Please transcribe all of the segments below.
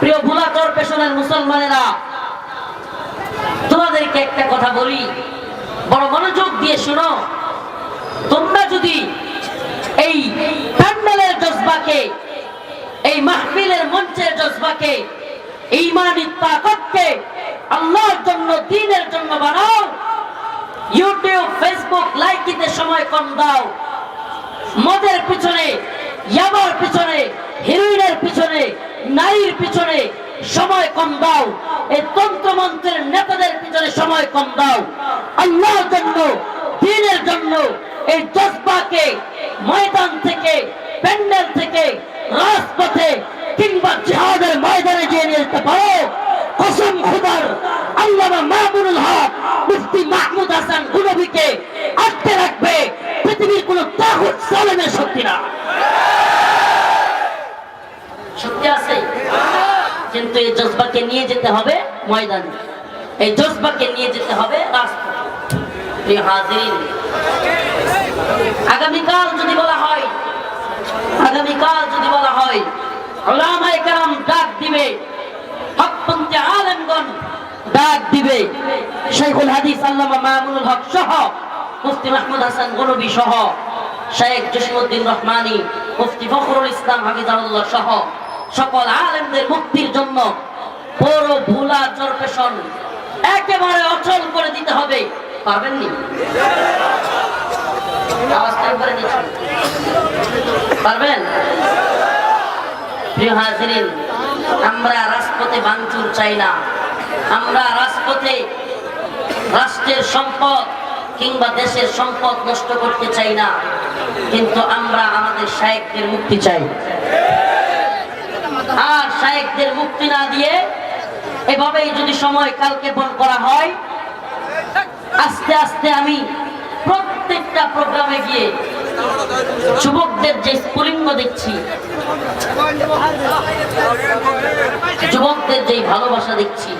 প্রিয় ভুলাচর পেশনের মুসলমানেরা, তোমাদেরকে একটা কথা বলি। বড় মনোযোগ দিয়ে শুনো। তোমরা যদি এই প্যান্ডেলের জজবাকে, এই মাহফিলের মঞ্চের জজবাকে, ইমানি তাকতকে আল্লাহর জন্য, দিনের জন্য বানাও, ইউটিউব, ফেসবুক, লাইক দিতে সময় কম দাও। মদের পিছনে ইয়াবার পিছনে নারীর পিছনে সময় কম দাও। এই তন্ত্রমন্ত্রের নেতাদের পিছনে সময় কম দাও। আল্লাহর জন্য, দিনের জন্য এই জজবাকে ময়দান থেকে, প্যান্ডেল থেকে, রাজপথে কিংবা জিহাদের ময়দানে গিয়ে নিয়ে যেতে পারো। কসম খুদার আল্লামা মামুনুল হক মুফতি মাহমুদ হাসান গুনবীকে আটকে রাখবে। পৃথিবীর কোন তাগুত সালেমের শক্তি না শক্তি আছে কিন্তু এই জজবাকে নিয়ে যেতে হবে ময়দানে। এই জজবাকে নিয়ে যেতে হবে আগামীকাল যদি বলা হয়, আগামীকাল যদি বলা হয় ডাক দিবে ডাক দিবে। শেখুল হক সহ, মুফতি মাহমুদ হাসান গনবী সহ, শেখ জসিমউদ্দিন রহমানী, মুফতি ফখরুল ইসলাম হামিদাউল্লাহ সহ সকল আলেমদের মুক্তির জন্য পুরো ভুলা চরপেশন একেবারে অচল করে দিতে হবে। পারবেননি। পারবেন? আমরা রাজপথে ভাঙচুর চাই না। আমরা রাজপথে রাষ্ট্রের সম্পদ কিংবা দেশের সম্পদ নষ্ট করতে চাই না। কিন্তু আমরা আমাদের শায়েকদের মুক্তি চাই। আর শায়েকদের মুক্তি না দিয়ে এভাবেই যদি সময় কালকে কালক্ষেপণ করা হয়, আস্তে আস্তে আমি প্রত্যেকটা প্রোগ্রামে গিয়ে যুবকদের যে স্ফুলিঙ্গ দেখছি, যুবকদের যে ভালোবাসা দেখছি,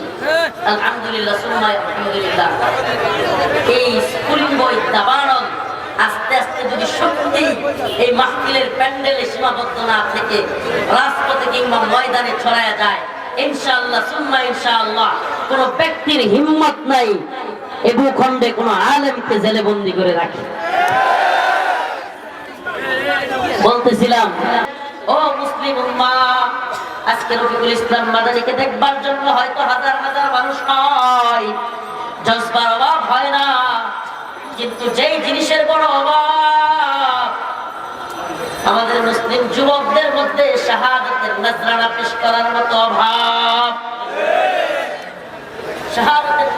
আলহামদুলিল্লাহ আলহামদুলিল্লাহ, এই স্ফুলিঙ্গ এই দাবানল। আস্তে আস্তে যদি সত্যি এই মাহফিলের প্যান্ডেলে সীমাবদ্ধ না থেকে রাজপথে কিংবা ময়দানে ছড়ায় যায়, ইনশাআল্লাহ সুম্মা ইনশাআল্লাহ, কোন ব্যক্তির হিম্মত নাই, এ ভূখণ্ডে কোন আলেমকে জেলে বন্দি করে রাখে। বলতেছিলাম, ও মুসলিম উম্মা, আজকে রফিকুল ইসলাম মাদানিকে দেখবার জন্য হয়তো হাজার হাজার মানুষ হয়। না কিন্তু যেই জিনিসের বড় অভাব, আমাদের মুসলিম যুবকদের মধ্যে শাহাদাতের নজরানা পেশ করার মতো অভাব।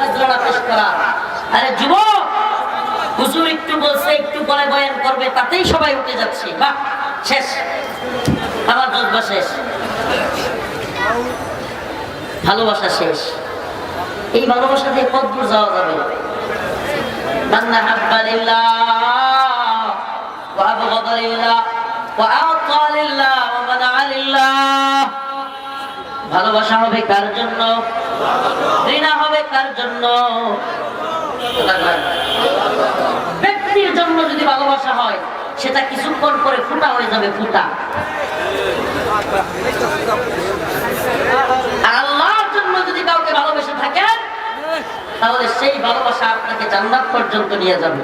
নজরানা পেশ করা। আরে হুজুর একটু বলছে, একটু বয়ান করবে, তাতেই সবাই উঠে যাচ্ছে। বাহ, শেষ। আমার জজবা শেষ। ভালোবাসা শেষ। এই ভালোবাসা দিয়ে কত দূর যাওয়া যাবে। من أحب لله وأبغض لله وأعطى لله ومنع لله ভালোবাসা হবে কার জন্য ঘৃণা হবে কার জন্য ব্যক্তির জন্য যদি ভালোবাসা হয় সেটা কিছুক্ষণ পরে ফুটা হয়ে যাবে ফুটা আর আল্লাহর জন্য যদি কাউকে ভালোবেসে থাকেন তাহলে সেই ভালোবাসা আপনাকে জান্নাত পর্যন্ত নিয়ে যাবে।